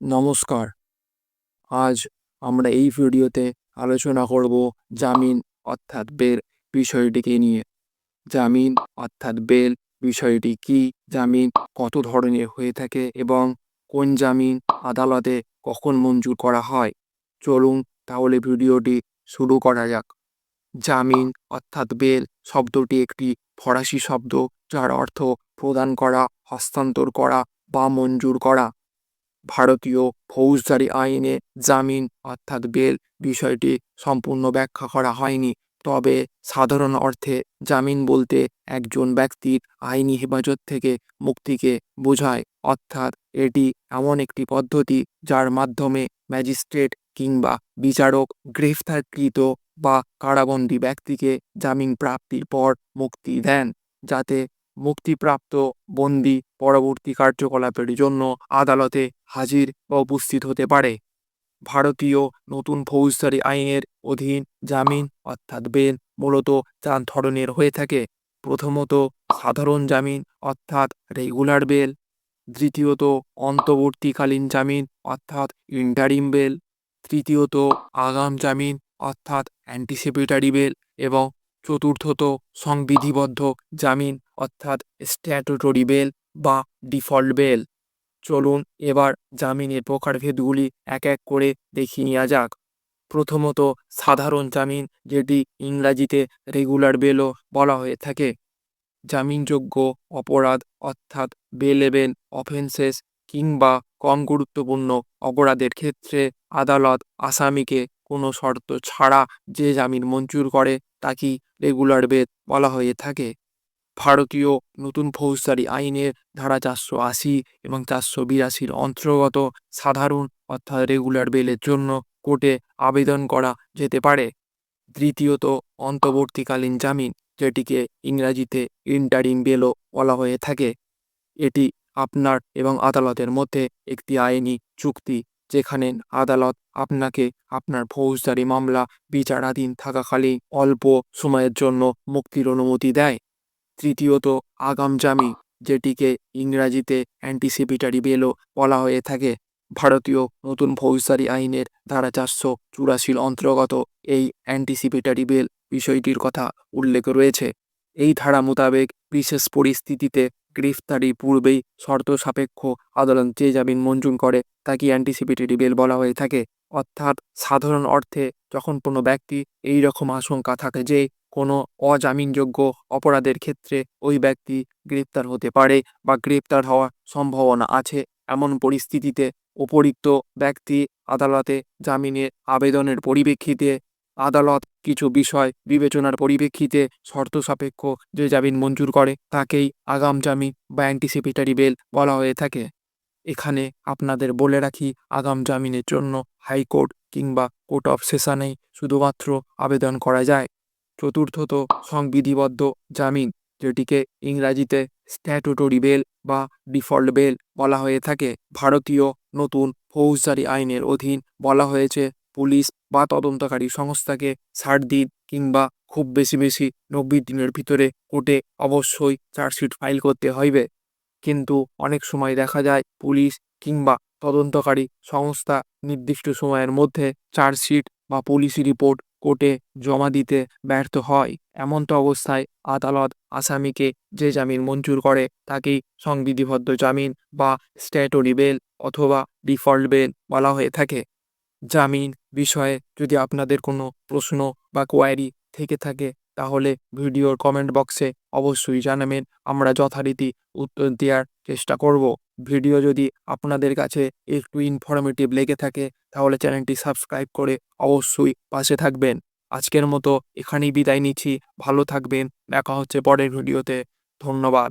নমস্কার। আজ আমরা এই ভিডিওতে আলোচনা করব জামিন অর্থাৎ বেল বিষয়টিকে নিয়ে। জামিন অর্থাৎ বেল বিষয়টি কি? জামিন কত ধরনের হয়ে থাকে এবং কোন জামিন আদালতে কখন মঞ্জুর করা হয়? চলুন তাহলে ভিডিওটি শুরু করা যাক। জামিন অর্থাৎ বেল শব্দটি একটি ফরাসি শব্দ যার অর্থ প্রদান করা, হস্তান্তর করা বা মঞ্জুর করা। ভারতীয় ফৌজদারি আইনে জামিন অর্থাৎ বেল বিষয়টি সম্পূর্ণ ব্যাখ্যা করা হয়নি। তবে সাধারণ অর্থে জামিন বলতে একজন ব্যক্তির আইনি হেফাজত থেকে মুক্তিকে বোঝায়। অর্থাৎ এটি এমন একটি পদ্ধতি যার মাধ্যমে ম্যাজিস্ট্রেট কিংবা বিচারক গ্রেফতারকৃত বা কারাবন্দী ব্যক্তিকে জামিন প্রাপ্তির পর মুক্তি দেন, যাতে মুক্তিপ্রাপ্ত বন্দী পরবর্তী কার্যকলাপের জন্য আদালতে হাজির বা উপস্থিত হতে পারে। ভারতীয় নতুন ফৌজদারি আইনের অধীন জামিন অর্থাৎ বেল মূলত চার ধরনের হয়ে থাকে। প্রথমত, সাধারণ জামিন অর্থাৎ রেগুলার বেল। দ্বিতীয়ত, অন্তর্বর্তীকালীন জামিন অর্থাৎ ইন্টারিম বেল। তৃতীয়ত, আগাম জামিন অর্থাৎ অ্যান্টিসিপেটারি বেল। এবং চতুর্থত, সংবিধিবদ্ধ জামিন অর্থাৎ স্ট্যাটুটরি বেল বা ডিফল্ট বেল চলুন এবার জামিনের প্রকারভেদগুলি এক এক করে দেখিয়ে নেওয়া যাক। প্রথমত, সাধারণ জামিন, যেটি ইংরাজিতে রেগুলার বেলও বলা হয়ে থাকে। জামিনযোগ্য অপরাধ অর্থাৎ বেলেবেল অফেন্সেস কিংবা কম গুরুত্বপূর্ণ অপরাধের ক্ষেত্রে আদালত আসামিকে কোনো শর্ত ছাড়া যে জামিন মঞ্জুর করে, তাকেই রেগুলার বেল বলা হয়ে থাকে। ভারতীয় নতুন ফৌজদারি আইনের ধারা চারশো আশি এবং চারশো বিরাশির অন্তর্গত সাধারণ অর্থাৎ রেগুলার বেলের জন্য কোর্টে আবেদন করা যেতে পারে। দ্বিতীয়ত, অন্তর্বর্তীকালীন জামিন, যেটিকে ইংরাজিতে ইন্টারিম বেলও বলা হয়ে থাকে। এটি আপনার এবং আদালতের মধ্যে একটি আইনি চুক্তি, যেখানে আদালত আপনাকে আপনার ফৌজদারি মামলা বিচারাধীন থাকাকালীন অল্প সময়ের জন্য মুক্তির অনুমতি দেয়। তৃতীয়ত আগাম জামিন যেটিকে ইংরাজিতে অ্যান্টিসিপিটারি বেলও বলা হয়ে থাকে। ভারতীয় নতুন ফৌজদারি আইনের ধারা চারশো চুরাশির অন্তর্গত এই অ্যান্টিসিপেটারি বেল বিষয়টির কথা উল্লেখ রয়েছে। এই ধারা মোতাবেক বিশেষ পরিস্থিতিতে গ্রেফতারি পূর্বেই শর্ত সাপেক্ষ আদালত যে জামিন মঞ্জুর করে তাকে অ্যান্টিসিপেটরি বেল বলা হয়ে থাকে। অর্থাৎ সাধারণ অর্থে যখন কোনো ব্যক্তি এই রকম আশঙ্কা থাকে যে কোনো অজামিনযোগ্য অপরাধের ক্ষেত্রে ওই ব্যক্তি গ্রেপ্তার হতে পারে বা গ্রেপ্তার হওয়ার সম্ভাবনা আছে এমন পরিস্থিতিতে উপরিক্ত ব্যক্তি আদালতে জামিনের আবেদনের পরিপ্রেক্ষিতে আদালত কিছু বিষয় বিবেচনার পরিপ্রেক্ষিতে শর্ত সাপেক্ষ যে জামিন মঞ্জুর করে তাকেই আগাম জামিন বা অ্যান্টিসিপেটারি বেল বলা হয়ে থাকে। এখানে আপনাদের বলে রাখি, আগাম জামিনের জন্য হাইকোর্ট কিংবা কোর্ট অফ সেশনেই শুধুমাত্র আবেদন করা যায়। চতুর্থত সংবিধিবদ্ধ জামিন, যেটিকে ইংরাজিতে স্ট্যাটুটরি বেল বা ডিফল্ট বেল বলা হয়ে থাকে। ভারতীয় নতুন ফৌজদারি আইনের অধীন বলা হয়েছে, পুলিশ বা তদন্তকারী সংস্থাকে ষাট দিন কিংবা খুব বেশি বেশি নব্বই দিনের ভিতরে কোর্টে অবশ্যই চার্জশিট ফাইল করতে হইবে। কিন্তু অনেক সময় দেখা যায়, পুলিশ কিংবা তদন্তকারী সংস্থা নির্দিষ্ট সময়ের মধ্যে চার্জশিট বা পুলিশি রিপোর্ট কোর্টে জমা দিতে ব্যর্থ হয়। এমন্ত অবস্থায় আদালত আসামিকে যে জামিন মঞ্জুর করে, তাকেই সংবিধিবদ্ধ জামিন বা স্ট্যাটরি বেল অথবা ডিফল্ট বেল বলা হয়ে থাকে। জামিন বিষয়ে যদি আপনাদের কোনো প্রশ্ন বা কোয়ারি থেকে থাকে, তাহলে ভিডিওর কমেন্ট বক্সে অবশ্যই জানাবেন। আমরা যথারীতি উত্তর দেওয়ার চেষ্টা করব। ভিডিও যদি আপনাদের কাছে একটু ইনফরমেটিভ লেগে থাকে, তাহলে চ্যানেলটি সাবস্ক্রাইব করে অবশ্যই পাশে থাকবেন। আজকের মতো এখানেই বিদায় নিচ্ছি। ভালো থাকবেন। দেখা হচ্ছে পরের ভিডিওতে। ধন্যবাদ।